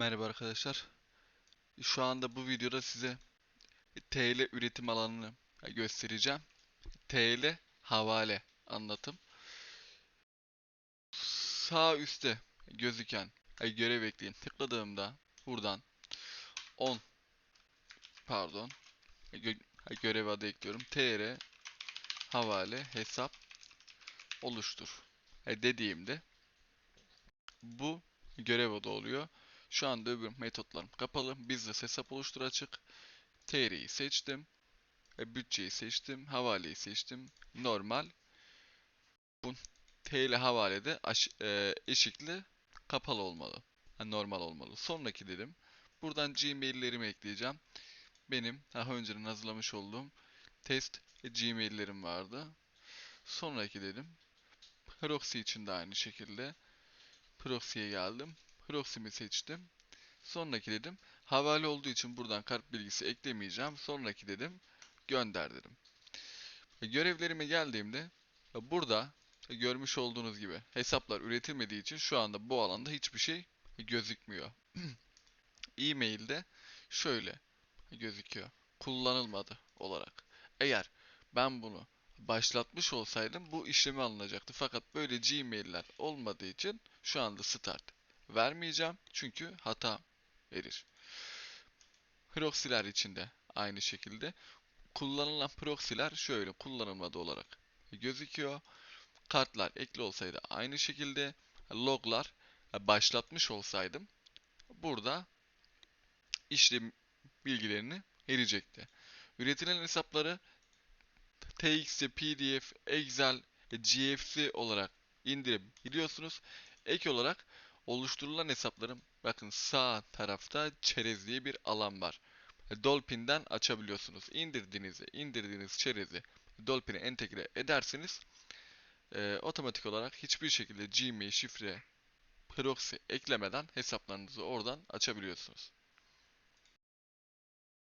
Merhaba arkadaşlar. Şu anda bu videoda size TL üretim alanını göstereceğim. TL havale anlatım. Sağ üstte gözüken görev ekleyin tıkladığımda buradan 10 pardon gö görev adı ekliyorum. TR havale hesap oluştur dediğimde bu görev adı oluyor. Şu anda öbür metotlarım kapalı. Business hesap oluştur açık. TR'yi seçtim. E, bütçeyi seçtim. Havaleyi seçtim. Normal. Bu TL havalede aş, e, eşikli kapalı olmalı. Yani normal olmalı. Sonraki dedim. Buradan Gmail'lerimi ekleyeceğim. Benim daha önceden hazırlamış olduğum test Gmail'lerim vardı. Sonraki dedim. Proxy için de aynı şekilde. Proxy'ye geldim. Proxy'mi seçtim. Sonraki dedim. Havale olduğu için buradan kart bilgisi eklemeyeceğim. Sonraki dedim. Gönder dedim. E, Görevlerime geldiğimde e, burada e, görmüş olduğunuz gibi hesaplar üretilmediği için şu anda bu alanda hiçbir şey gözükmüyor. E-mail'de şöyle gözüküyor. Kullanılmadı olarak. Eğer ben bunu başlatmış olsaydım bu işlemi alınacaktı. Fakat böyle Gmail'ler olmadığı için şu anda start vermeyeceğim. Çünkü hata verir. Proxy'ler için de aynı şekilde. Kullanılan proxy'ler şöyle kullanılmadı olarak gözüküyor. Kartlar ekli olsaydı aynı şekilde. Loglar başlatmış olsaydım burada işlem bilgilerini verecekti. Üretilen hesapları TXT, PDF, Excel, GFC olarak indirebiliyorsunuz. Ek olarak oluşturulan hesapların bakın sağ tarafta çerez diye bir alan var. Dolphin'den açabiliyorsunuz. İndirdiğinizde indirdiğiniz çerezi Dolphin'e entegre ederseniz e, otomatik olarak hiçbir şekilde Gmail şifre proxy eklemeden hesaplarınızı oradan açabiliyorsunuz.